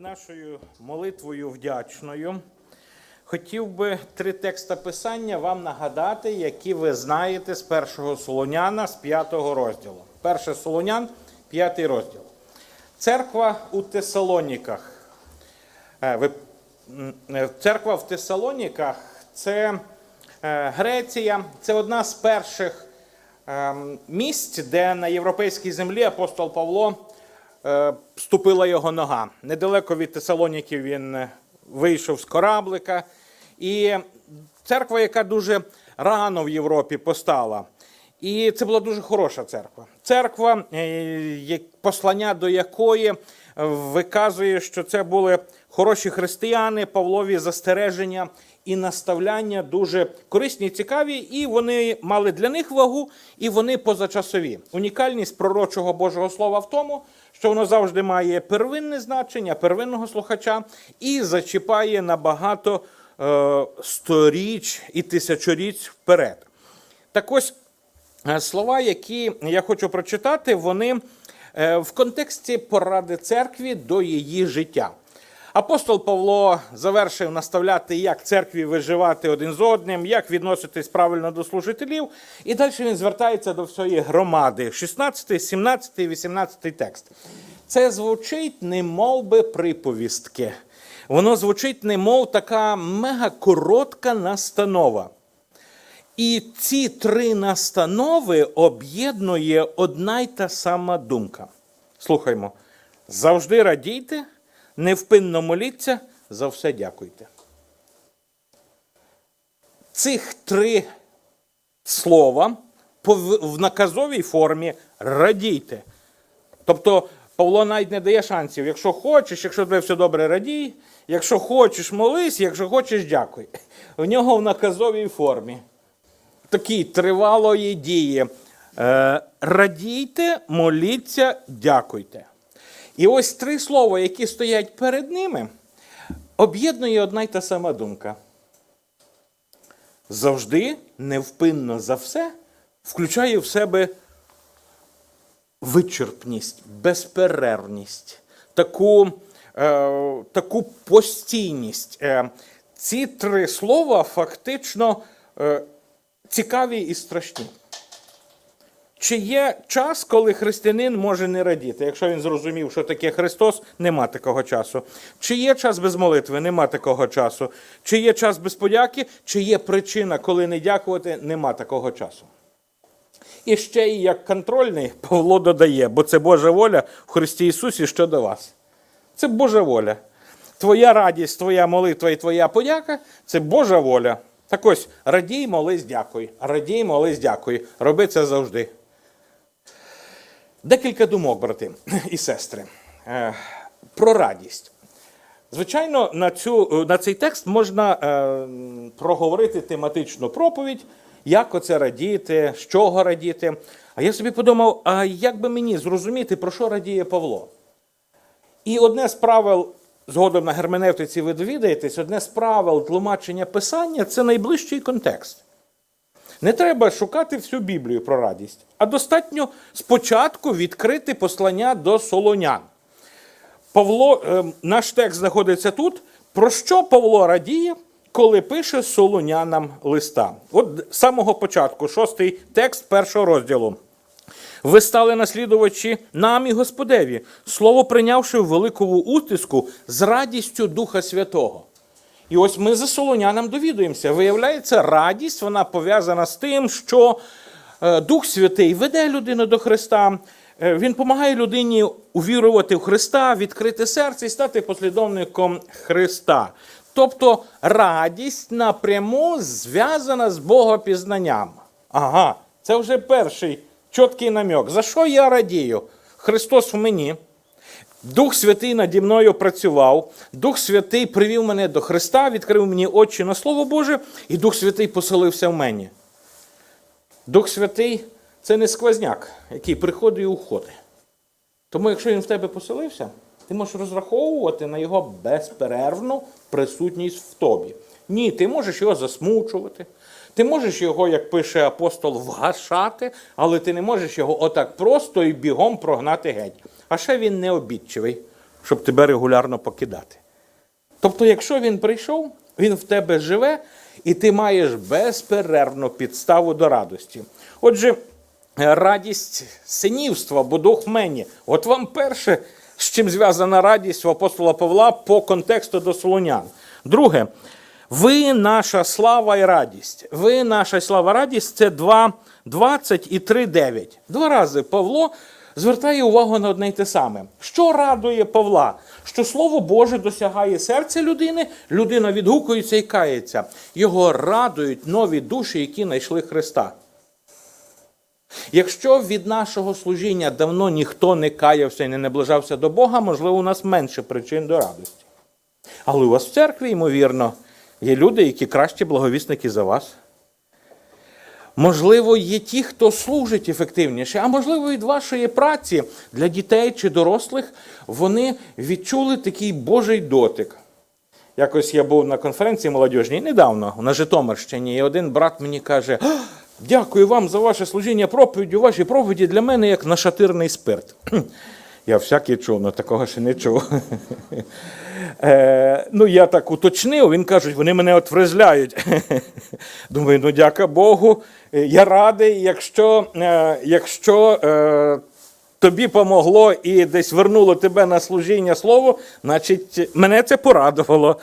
нашою молитвою вдячною хотів би три текста писання вам нагадати, які ви знаєте з першого Солоняна, з п'ятого розділу. Перше Солонян, п'ятий розділ. Церква у Тесалоніках. Е, е, Церква в Тесалоніках це е, Греція, це одна з перших ем, місць, де на європейській землі апостол Павло е, ступила його нога. Недалеко від Тесалоніків він е, вийшов з кораблика. І церква, яка дуже рано в Європі постала. І це була дуже хороша церква. Церква, е, послання до якої е, виказує, що це були хороші християни, Павлові застереження і наставляння дуже корисні і цікаві, і вони мали для них вагу, і вони позачасові. Унікальність пророчого Божого Слова в тому, що воно завжди має первинне значення, первинного слухача і зачіпає набагато е, сторіч і тисячоріч вперед. Так ось е, слова, які я хочу прочитати, вони е, в контексті поради церкві до її життя. Апостол Павло завершив наставляти, як церкві виживати один з одним, як відноситись правильно до служителів. І далі він звертається до всієї громади. 16, 17, 18 текст. Це звучить не мов би приповістки. Воно звучить немов така мега коротка настанова. І ці три настанови об'єднує одна й та сама думка. Слухаймо. Завжди радійте, невпинно моліться, за все дякуйте. Цих три слова в наказовій формі радійте. Тобто Павло навіть не дає шансів. Якщо хочеш, якщо тебе все добре радій, якщо хочеш молись, якщо хочеш дякуй. У нього в наказовій формі такій тривалої дії. Е, радійте, моліться, дякуйте. І ось три слова, які стоять перед ними, об'єднує одна й та сама думка. Завжди, невпинно за все, включає в себе вичерпність, безперервність, таку, е, таку постійність. Е, ці три слова фактично е, цікаві і страшні. Чи є час, коли християнин може не радіти? Якщо він зрозумів, що таке Христос, нема такого часу. Чи є час без молитви? Нема такого часу. Чи є час без подяки? Чи є причина, коли не дякувати? Нема такого часу. І ще і як контрольний Павло додає, бо це Божа воля в Христі Ісусі щодо вас. Це Божа воля. Твоя радість, твоя молитва і твоя подяка це Божа воля. Так ось, радій, молись, дякуй. Радій, молись, дякуй. Роби це завжди. Декілька думок, брати і сестри, е, про радість. Звичайно, на, цю, на цей текст можна е, проговорити тематичну проповідь, як оце радіти, з чого радіти. А я собі подумав, а як би мені зрозуміти, про що радіє Павло? І одне з правил, згодом на герменевтиці ви довідаєтесь, одне з правил тлумачення писання це найближчий контекст. Не треба шукати всю Біблію про радість, а достатньо спочатку відкрити послання до солонян. Павло, е, наш текст знаходиться тут. Про що Павло радіє, коли пише солонянам листа? От з самого початку, шостий текст першого розділу. Ви стали наслідувачі нам і Господеві, слово прийнявши в великому утиску з радістю Духа Святого. І ось ми за солонянам довідуємося. Виявляється, радість вона пов'язана з тим, що е, Дух Святий веде людину до Христа. Е, Він допомагає людині увірувати в Христа, відкрити серце і стати послідовником Христа. Тобто радість напряму зв'язана з Богопізнанням. Ага, це вже перший чіткий намек. За що я радію? Христос в мені. Дух Святий наді мною працював, Дух Святий привів мене до Христа, відкрив мені очі на Слово Боже, і Дух Святий поселився в мені. Дух Святий це не сквозняк, який приходить і уходить. Тому, якщо він в тебе поселився, ти можеш розраховувати на його безперервну присутність в тобі. Ні, ти можеш його засмучувати, ти можеш його, як пише апостол, вгашати, але ти не можеш його отак просто і бігом прогнати геть. А ще він не обідчивий. щоб тебе регулярно покидати. Тобто, якщо він прийшов, він в тебе живе, і ти маєш безперервну підставу до радості. Отже, е, радість синівства, бо дух мені. От вам перше, з чим зв'язана радість в апостола Павла по контексту до Солонян. Друге, ви наша слава і радість. Ви наша слава і радість це 2, 20 і 3, 9. Два рази Павло звертає увагу на одне й те саме. Що радує Павла? Що Слово Боже досягає серця людини, людина відгукується і кається. Його радують нові душі, які знайшли Христа. Якщо від нашого служіння давно ніхто не каявся і не наближався до Бога, можливо, у нас менше причин до радості. Але у вас в церкві, ймовірно, є люди, які кращі благовісники за вас. Можливо, є ті, хто служить ефективніше, а можливо, від вашої праці для дітей чи дорослих вони відчули такий Божий дотик. Якось я був на конференції молодіжній недавно на Житомирщині, і один брат мені каже: Дякую вам за ваше служіння проповіддю. Ваші проповіді для мене як нашатирний спирт. Я всякий чув, але такого ще не чув. Е, ну, я так уточнив, він каже, вони мене отвризляють. Думаю, ну дяка Богу. Я радий, якщо, е, якщо е, тобі помогло і десь вернуло тебе на служіння слово, значить, мене це порадувало.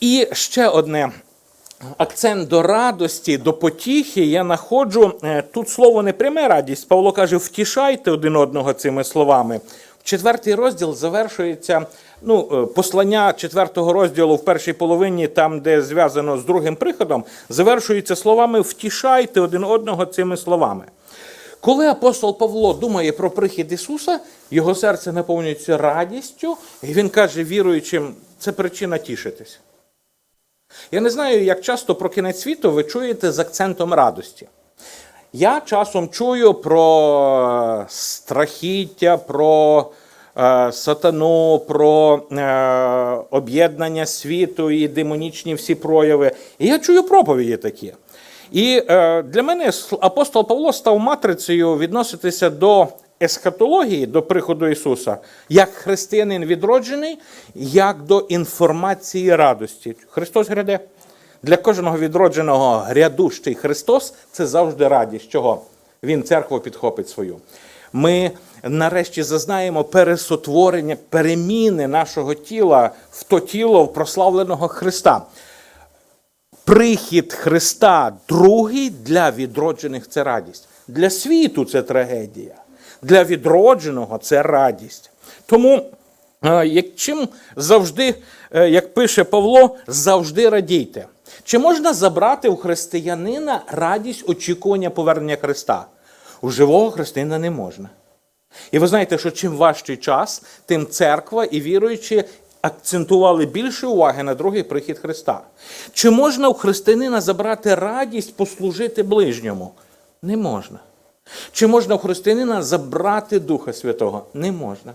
І ще одне. Акцент до радості, до потіхи я знаходжу. е, Тут слово не пряме радість. Павло каже, втішайте один одного цими словами. Четвертий розділ завершується. Ну, е, послання четвертого розділу в першій половині, там, де зв'язано з другим приходом, завершується словами втішайте один одного цими словами. Коли апостол Павло думає про прихід Ісуса, його серце наповнюється радістю, і він каже віруючим, це причина тішитись. Я не знаю, як часто про кінець світу ви чуєте з акцентом радості. Я часом чую про страхіття, про е, сатану, про е, об'єднання світу і демонічні всі прояви. І я чую проповіді такі. І е, для мене апостол Павло став матрицею відноситися до есхатології, до приходу Ісуса, як християнин відроджений, як до інформації радості. Христос гряде. Для кожного відродженого грядущий Христос це завжди радість. Чого? Він церкву підхопить свою. Ми нарешті зазнаємо пересотворення, переміни нашого тіла в то тіло в прославленого Христа. Прихід Христа другий для відроджених це радість. Для світу це трагедія. Для відродженого це радість. Тому, е, як чим завжди, е, як пише Павло, завжди радійте. Чи можна забрати у християнина радість очікування повернення Христа? У живого християнина не можна. І ви знаєте, що чим важчий час, тим церква і віруючі акцентували більше уваги на другий прихід Христа. Чи можна у християнина забрати радість послужити ближньому? Не можна. Чи можна у християнина забрати Духа Святого? Не можна.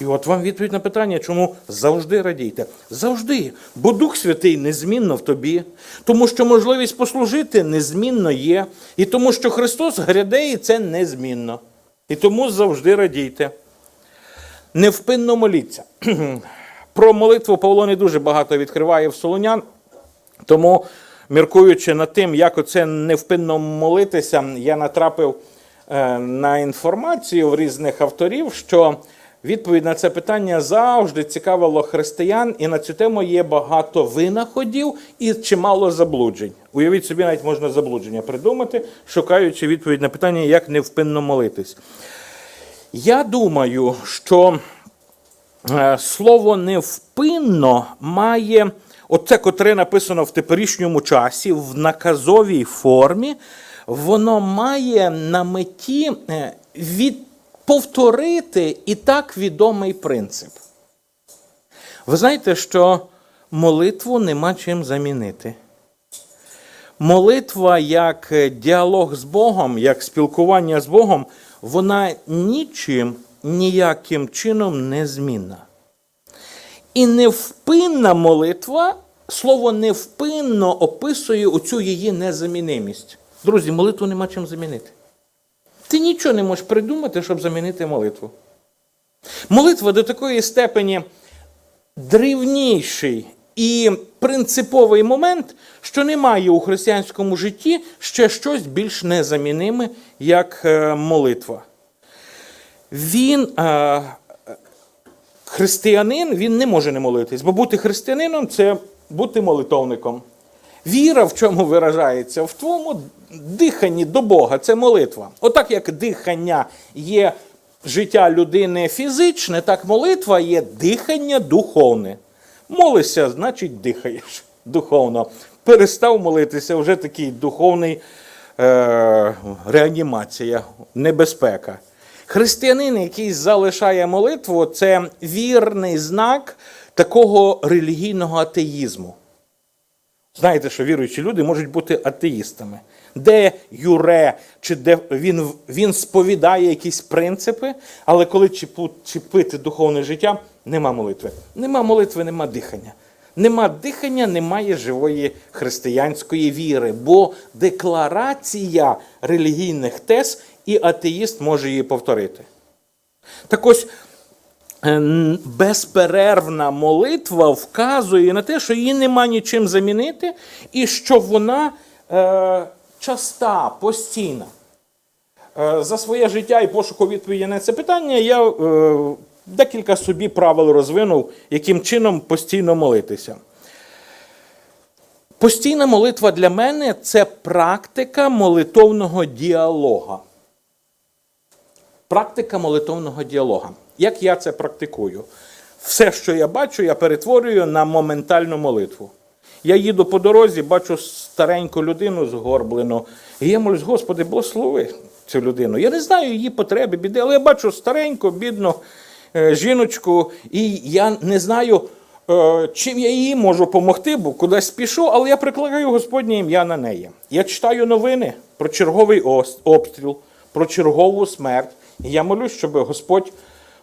І от вам відповідь на питання, чому завжди радійте. Завжди. Бо Дух Святий незмінно в тобі, тому що можливість послужити незмінно є, і тому що Христос гряде, і це незмінно. І тому завжди радійте. Невпинно моліться. Про молитву Павло не дуже багато відкриває в Солонян, тому, міркуючи над тим, як оце невпинно молитися, я натрапив на інформацію в різних авторів, що відповідь на це питання завжди цікавило християн, і на цю тему є багато винаходів і чимало заблуджень. Уявіть собі, навіть можна заблудження придумати, шукаючи відповідь на питання, як невпинно молитись. Я думаю, що е, слово невпинно має оце, котре написано в теперішньому часі, в наказовій формі, воно має на меті е, від, повторити і так відомий принцип. Ви знаєте, що молитву нема чим замінити. Молитва як е, діалог з Богом, як спілкування з Богом, вона нічим, ніяким чином не змінна. І невпинна молитва, слово невпинно описує оцю її незамінимість. Друзі, молитву нема чим замінити. Ти нічого не можеш придумати, щоб замінити молитву. Молитва до такої степені древніший і принциповий момент, що немає у християнському житті ще щось більш незаміниме, як е, молитва. Він, е, християнин, він не може не молитись, бо бути християнином це бути молитовником. Віра в чому виражається? В твоєму диханні до Бога це молитва. Отак як дихання є життя людини фізичне, так молитва є дихання духовне. Молишся, значить дихаєш духовно. Перестав молитися, вже такий духовний е, реанімація, небезпека. Християнин, який залишає молитву, це вірний знак такого релігійного атеїзму. Знаєте, що віруючі люди можуть бути атеїстами. Де Юре, чи де він, він сповідає якісь принципи, але коли чіпити духовне життя, нема молитви. Нема молитви, нема дихання. Нема дихання, немає живої християнської віри, бо декларація релігійних тез і атеїст може її повторити. Так ось Ем, безперервна молитва вказує на те, що її нема нічим замінити, і що вона е, часта, постійна. Е, за своє життя і пошуку відповіді на це питання я е, декілька собі правил розвинув, яким чином постійно молитися. Постійна молитва для мене це практика молитовного діалога. Практика молитовного діалога. Як я це практикую? Все, що я бачу, я перетворюю на моментальну молитву. Я їду по дорозі, бачу стареньку людину згорблену, і я молюсь, Господи, благослови цю людину. Я не знаю її потреби, біди, але я бачу стареньку, бідну е, жіночку, і я не знаю, е, чим я їй можу допомогти, бо кудись пішов, але я прикладаю Господнє ім'я на неї. Я читаю новини про черговий обстріл, про чергову смерть. І я молюсь, щоб Господь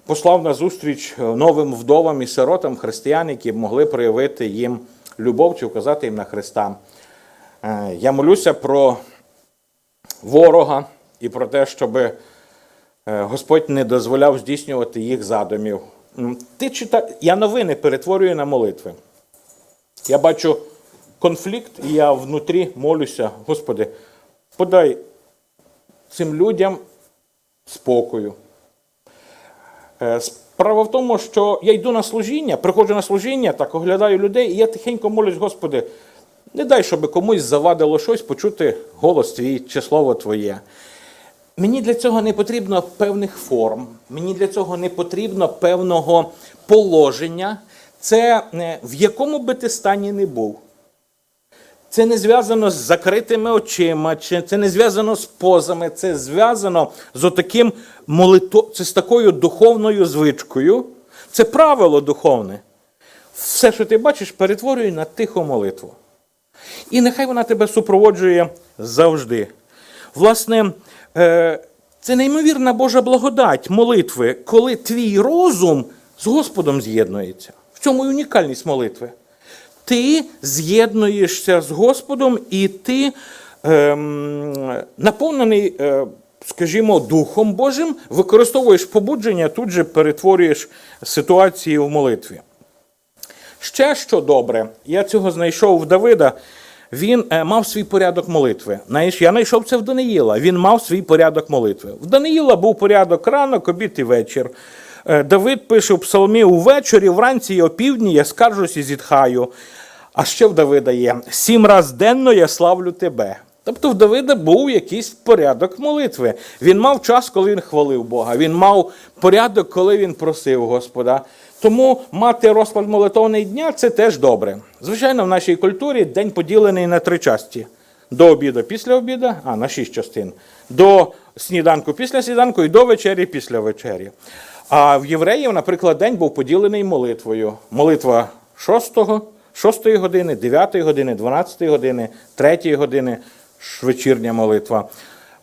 послав на зустріч новим вдовам і сиротам християн, які могли проявити їм любов чи вказати їм на Христа. Е, Я молюся про ворога і про те, щоб е, Господь не дозволяв здійснювати їх задумів. Ти чита... Я новини перетворюю на молитви. Я бачу конфлікт, і я внутрі молюся, Господи, подай цим людям спокою. Справа в тому, що я йду на служіння, приходжу на служіння, так оглядаю людей, і я тихенько молюсь, Господи, не дай, щоб комусь завадило щось почути голос твій чи слово Твоє. Мені для цього не потрібно певних форм, мені для цього не потрібно певного положення. Це е, в якому би ти стані не був. Це не зв'язано з закритими очима, чи це не зв'язано з позами, це зв'язано з отаким молито... це з такою духовною звичкою. Це правило духовне. Все, що ти бачиш, перетворюй на тиху молитву. І нехай вона тебе супроводжує завжди. Власне, е, це неймовірна Божа благодать молитви, коли твій розум з Господом з'єднується. В цьому і унікальність молитви. Ти з'єднуєшся з Господом, і ти ем, наповнений, е, скажімо, Духом Божим, використовуєш побудження, тут же перетворюєш ситуації в молитві. Ще що добре, я цього знайшов в Давида. Він е, мав свій порядок молитви. Я знайшов це в Даниїла. Він мав свій порядок молитви. В Даниїла був порядок ранок, обід і вечір. Е, Давид пише в псалмі увечері, вранці і опівдні я скаржусь і зітхаю. А ще в Давида є сім раз денно я славлю тебе. Тобто в Давида був якийсь порядок молитви. Він мав час, коли він хвалив Бога. Він мав порядок, коли він просив Господа. Тому мати розклад молитовний дня це теж добре. Звичайно, в нашій культурі день поділений на три часті: до обіду після обіду, а на шість частин, до сніданку після сніданку і до вечері після вечері. А в євреїв, наприклад, день був поділений молитвою. Молитва шостого. 6 години, 9 години, 12 години, 3 години вечірня молитва.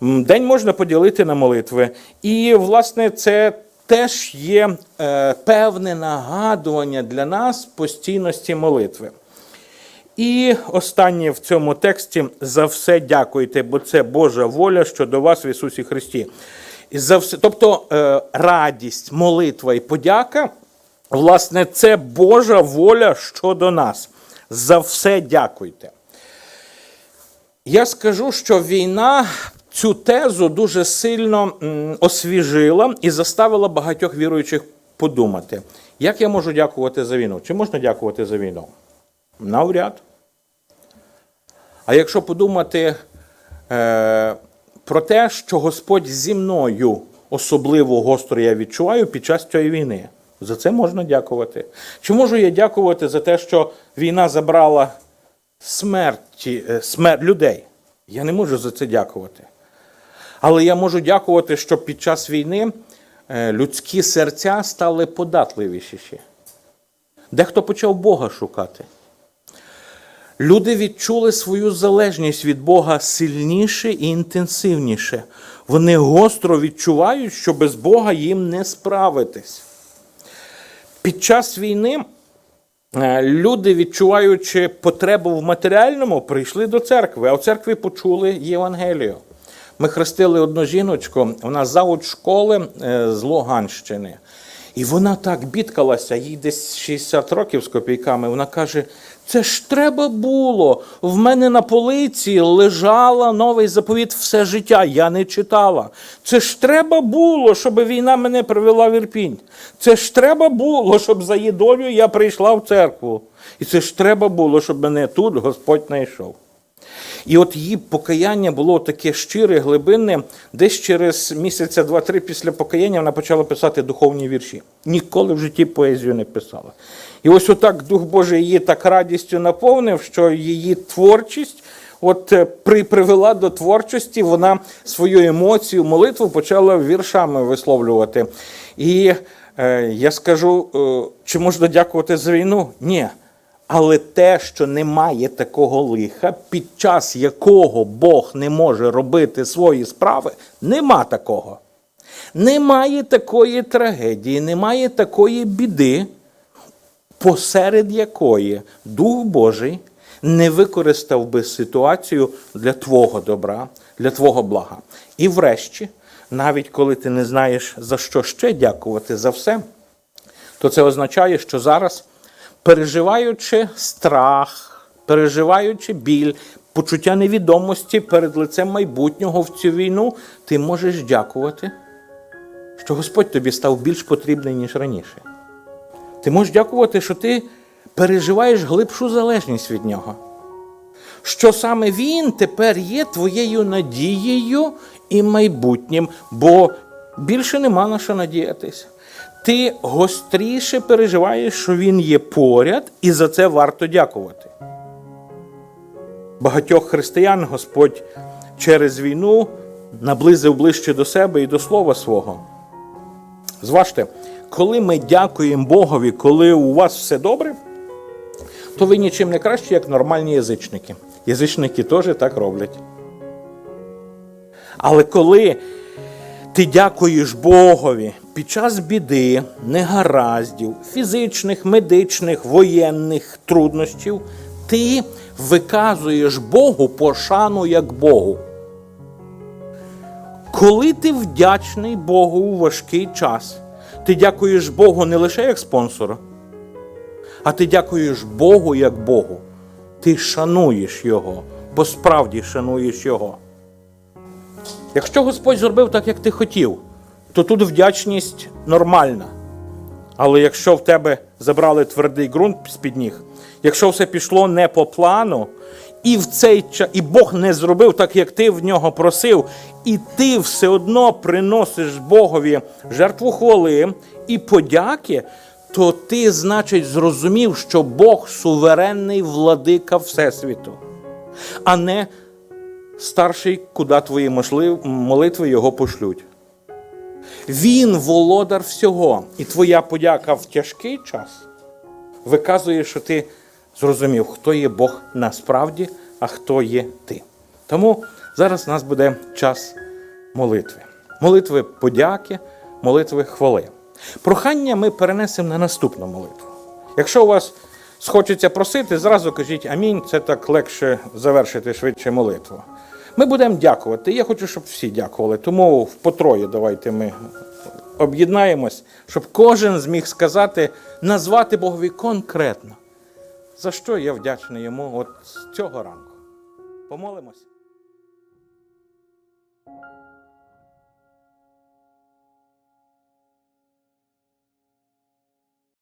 День можна поділити на молитви. І, власне, це теж є е, певне нагадування для нас постійності молитви. І останнє в цьому тексті за все дякуйте, бо це Божа воля щодо вас в Ісусі Христі. І за все, тобто е, радість, молитва і подяка, власне, це Божа воля щодо нас. За все дякуйте. Я скажу, що війна цю тезу дуже сильно освіжила і заставила багатьох віруючих подумати, як я можу дякувати за війну? Чи можна дякувати за війну? Навряд. А якщо подумати е, про те, що Господь зі мною особливо гостро я відчуваю під час цієї війни, за це можна дякувати. Чи можу я дякувати за те, що війна забрала смерті, е, смерть людей? Я не можу за це дякувати. Але я можу дякувати, що під час війни е, людські серця стали податливіші. Дехто почав Бога шукати. Люди відчули свою залежність від Бога сильніше і інтенсивніше. Вони гостро відчувають, що без Бога їм не справитись. Під час війни е, люди, відчуваючи потребу в матеріальному, прийшли до церкви, а в церкві почули Євангелію. Ми хрестили одну жіночку, вона завод школи е, з Луганщини. І вона так бідкалася, їй десь 60 років з копійками. Вона каже: це ж треба було. В мене на полиці лежала новий заповіт все життя. Я не читала. Це ж треба було, щоб війна мене привела в Ірпінь. Це ж треба було, щоб за її долю я прийшла в церкву. І це ж треба було, щоб мене тут Господь знайшов. І от її покаяння було таке щире, глибинне. Десь через місяця два-три після покаяння вона почала писати духовні вірші. Ніколи в житті поезію не писала. І ось отак Дух Божий її так радістю наповнив, що її творчість от е, при, привела до творчості, вона свою емоцію, молитву почала віршами висловлювати. І е, я скажу, е, чи можна дякувати за війну? Ні. Але те, що немає такого лиха, під час якого Бог не може робити свої справи, нема такого. Немає такої трагедії, немає такої біди, посеред якої Дух Божий не використав би ситуацію для твого добра, для твого блага. І врешті, навіть коли ти не знаєш, за що ще дякувати за все, то це означає, що зараз переживаючи страх, переживаючи біль, почуття невідомості перед лицем майбутнього в цю війну, ти можеш дякувати, що Господь тобі став більш потрібний, ніж раніше. Ти можеш дякувати, що ти переживаєш глибшу залежність від нього. Що саме Він тепер є твоєю надією і майбутнім, бо більше нема на що надіятися ти гостріше переживаєш, що він є поряд, і за це варто дякувати. Багатьох християн Господь через війну наблизив ближче до себе і до слова свого. Зважте, коли ми дякуємо Богові, коли у вас все добре, то ви нічим не краще, як нормальні язичники. Язичники теж так роблять. Але коли ти дякуєш Богові під час біди, негараздів, фізичних, медичних, воєнних труднощів, ти виказуєш Богу пошану як Богу. Коли ти вдячний Богу у важкий час, ти дякуєш Богу не лише як спонсора, а ти дякуєш Богу як Богу. Ти шануєш Його, бо справді шануєш Його. Якщо Господь зробив так, як ти хотів, то тут вдячність нормальна. Але якщо в тебе забрали твердий ґрунт з-під ніг, якщо все пішло не по плану, і в цей час, і Бог не зробив так, як ти в нього просив, і ти все одно приносиш Богові жертву хвали і подяки, то ти, значить, зрозумів, що Бог суверенний владика Всесвіту, а не старший, куди твої молитви його пошлють. Він володар всього. І твоя подяка в тяжкий час виказує, що ти зрозумів, хто є Бог насправді, а хто є ти. Тому зараз у нас буде час молитви. Молитви подяки, молитви хвали. Прохання ми перенесемо на наступну молитву. Якщо у вас схочеться просити, зразу кажіть амінь, це так легше завершити швидше молитву. Ми будемо дякувати. Я хочу, щоб всі дякували. Тому в потроє давайте ми об'єднаємось, щоб кожен зміг сказати, назвати Богові конкретно, за що я вдячний йому от цього ранку. Помолимось.